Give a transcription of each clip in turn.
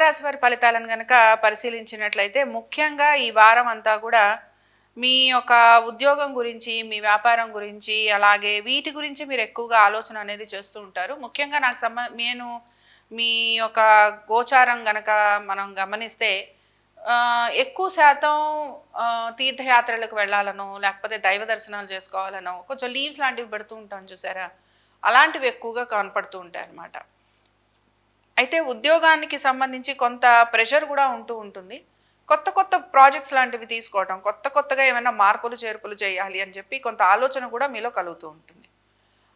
తులారాశి వారి ఫలితాలను కనుక పరిశీలించినట్లయితే ముఖ్యంగా ఈ వారం అంతా కూడా మీ యొక్క ఉద్యోగం గురించి మీ వ్యాపారం గురించి అలాగే వీటి గురించి మీరు ఎక్కువగా ఆలోచన అనేది చేస్తూ ఉంటారు. ముఖ్యంగా నాకు సంబ నేను మీ యొక్క గోచారం గనక మనం గమనిస్తే ఎక్కువ శాతం తీర్థయాత్రలకు వెళ్ళాలనో లేకపోతే దైవ దర్శనాలు చేసుకోవాలనో కొంచెం లీవ్స్ లాంటివి పెడుతూ ఉంటాను చూసారా? అలాంటివి ఎక్కువగా కనపడుతూ ఉంటాయి అన్నమాట అయితే ఉద్యోగానికి సంబంధించి కొంత ప్రెషర్ కూడా ఉంటూ ఉంటుంది. కొత్త కొత్త ప్రాజెక్ట్స్ లాంటివి తీసుకోవడం కొత్త కొత్తగా ఏమైనా మార్పులు చేర్పులు చేయాలి అని చెప్పి కొంత ఆలోచన కూడా మీలో కలుగుతూ ఉంటుంది.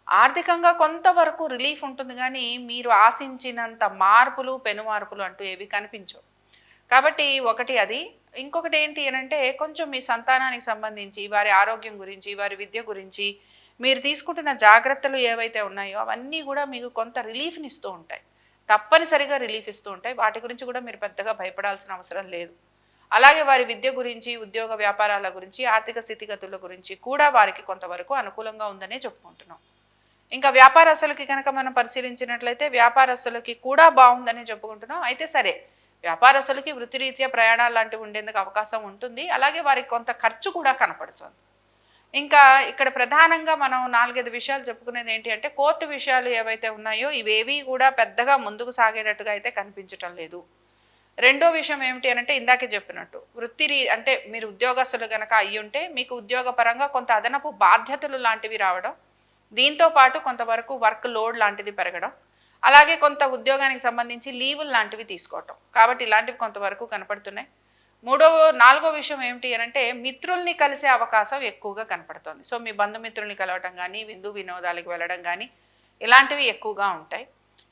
ఆర్థికంగా కొంతవరకు రిలీఫ్ ఉంటుంది కానీ మీరు ఆశించినంత మార్పులు పెను మార్పులు అంటూ ఏవి కనిపించవు. కాబట్టి ఒకటి అది. ఇంకొకటి ఏంటి అని అంటే కొంచెం మీ సంతానానికి సంబంధించి వారి ఆరోగ్యం గురించి వారి విద్య గురించి మీరు తీసుకుంటున్న జాగ్రత్తలు ఏవైతే ఉన్నాయో అవన్నీ కూడా మీకు కొంత రిలీఫ్ని ఇస్తూ ఉంటాయి. తప్పనిసరిగా రిలీఫ్ ఇస్తూ ఉంటాయి. వాటి గురించి కూడా మీరు పెద్దగా భయపడాల్సిన అవసరం లేదు. అలాగే వారి విద్య గురించి ఉద్యోగ వ్యాపారాల గురించి ఆర్థిక స్థితిగతుల గురించి కూడా వారికి కొంతవరకు అనుకూలంగా ఉందనే చెప్పుకుంటున్నాం. ఇంకా వ్యాపారస్తులకి కనుక మనం పరిశీలించినట్లయితే వ్యాపారస్తులకి కూడా బాగుందని చెప్పుకుంటున్నాం. అయితే సరే వ్యాపారస్తులకి వృత్తిరీత్యా ప్రయాణాలు లాంటివి ఉండేందుకు అవకాశం ఉంటుంది. అలాగే వారికి కొంత ఖర్చు కూడా కనపడుతుంది. ఇంకా ఇక్కడ ప్రధానంగా మనం నాలుగైదు విషయాలు చెప్పుకునేది ఏంటి అంటే కోర్టు విషయాలు ఏవైతే ఉన్నాయో ఇవేవి కూడా పెద్దగా ముందుకు సాగేటట్టుగా అయితే కనిపించటం లేదు. రెండో విషయం ఏమిటి అంటే ఇందాకే చెప్పినట్టు వృత్తిరీ అంటే మీరు ఉద్యోగస్తులు కనుక అయ్యి ఉంటే మీకు ఉద్యోగపరంగా కొంత అదనపు బాధ్యతలు లాంటివి రావడం దీంతో పాటు కొంతవరకు వర్క్ లోడ్ లాంటిది పెరగడం అలాగే కొంత ఉద్యోగానికి సంబంధించి లీవులు లాంటివి తీసుకోవటం. కాబట్టి ఇలాంటివి కొంతవరకు కనపడుతున్నాయి. మూడో నాలుగో విషయం ఏమిటి అని అంటే మిత్రుల్ని కలిసే అవకాశం ఎక్కువగా కనపడుతుంది. సో మీ బంధుమిత్రుల్ని కలవటం కానీ విందు వినోదాలకు వెళ్ళడం కానీ ఇలాంటివి ఎక్కువగా ఉంటాయి.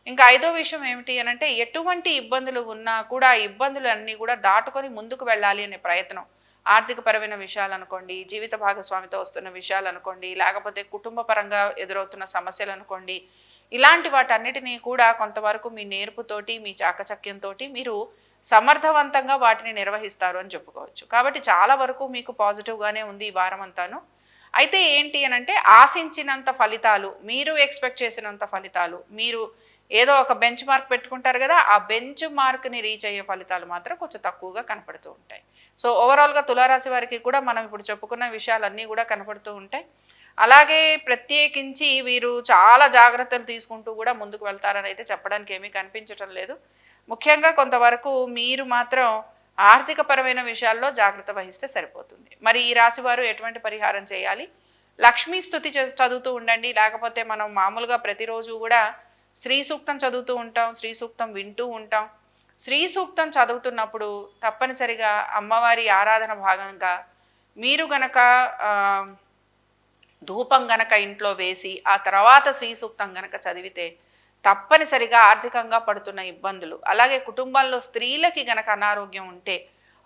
ఇంకా ఐదో విషయం ఏమిటి అని అంటే ఎటువంటి ఇబ్బందులు ఉన్నా కూడా ఆ ఇబ్బందులు అన్నీ కూడా దాటుకొని ముందుకు వెళ్ళాలి అనే ప్రయత్నం. ఆర్థికపరమైన విషయాలు అనుకోండి జీవిత భాగస్వామితో వస్తున్న విషయాలు అనుకోండి లేకపోతే కుటుంబ పరంగా ఎదురవుతున్న సమస్యలు అనుకోండి ఇలాంటి వాటన్నిటినీ కూడా కొంతవరకు మీ నేర్పుతోటి మీ చాకచక్యంతో మీరు సమర్థవంతంగా వాటిని నిర్వహిస్తారు అని చెప్పుకోవచ్చు. కాబట్టి చాలా వరకు మీకు పాజిటివ్గానే ఉంది ఈ వారం అంతాను అయితే ఏంటి అని అంటే ఆశించినంత ఫలితాలు మీరు ఎక్స్పెక్ట్ చేసినంత ఫలితాలు మీరు ఏదో ఒక బెంచ్ మార్క్ పెట్టుకుంటారు కదా ఆ బెంచ్ మార్క్ని రీచ్ అయ్యే ఫలితాలు మాత్రం కొంచెం తక్కువగా కనపడుతూ ఉంటాయి. సో ఓవరాల్గా తులారాశి వారికి కూడా మనం ఇప్పుడు చెప్పుకున్న విషయాలన్నీ కూడా కనపడుతూ ఉంటాయి. అలాగే ప్రత్యేకించి వీరు చాలా జాగ్రత్తలు తీసుకుంటూ కూడా ముందుకు వెళ్తారని అయితే చెప్పడానికి ఏమీ కనిపించటం లేదు. ముఖ్యంగా కొంతవరకు మీరు మాత్రం ఆర్థిక పరమైన విషయాల్లో జాగ్రత్త వహిస్తే సరిపోతుంది. మరి ఈ రాశివారు ఎటువంటి పరిహారం చేయాలి? లక్ష్మీ స్థుతి చ- చదువుతూ ఉండండి. లేకపోతే మనం మామూలుగా ప్రతిరోజు కూడా శ్రీ సూక్తం చదువుతూ ఉంటాం శ్రీ సూక్తం వింటూ ఉంటాం. శ్రీ సూక్తం చదువుతున్నప్పుడు తప్పనిసరిగా అమ్మవారి ఆరాధన భాగంగా మీరు గనక ధూపం గనక ఇంట్లో వేసి ఆ తర్వాత శ్రీ సూక్తం గనక చదివితే తప్పనిసరిగా ఆర్థికంగా పడుతున్న ఇబ్బందులు. అలాగే కుటుంబంలో స్త్రీలకి గనక అనారోగ్యం ఉంటే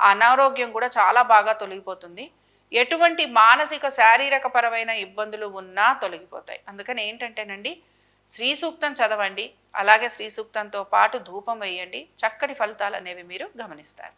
ఆ అనారోగ్యం కూడా చాలా బాగా తొలగిపోతుంది. ఎటువంటి మానసిక శారీరక పరమైన ఇబ్బందులు ఉన్నా తొలగిపోతాయి. అందుకని ఏంటంటేనండి శ్రీ సూక్తం చదవండి అలాగే శ్రీ సూక్తంతో పాటు ధూపం వేయండి. చక్కటి ఫలితాలు అనేవి మీరు గమనిస్తారు.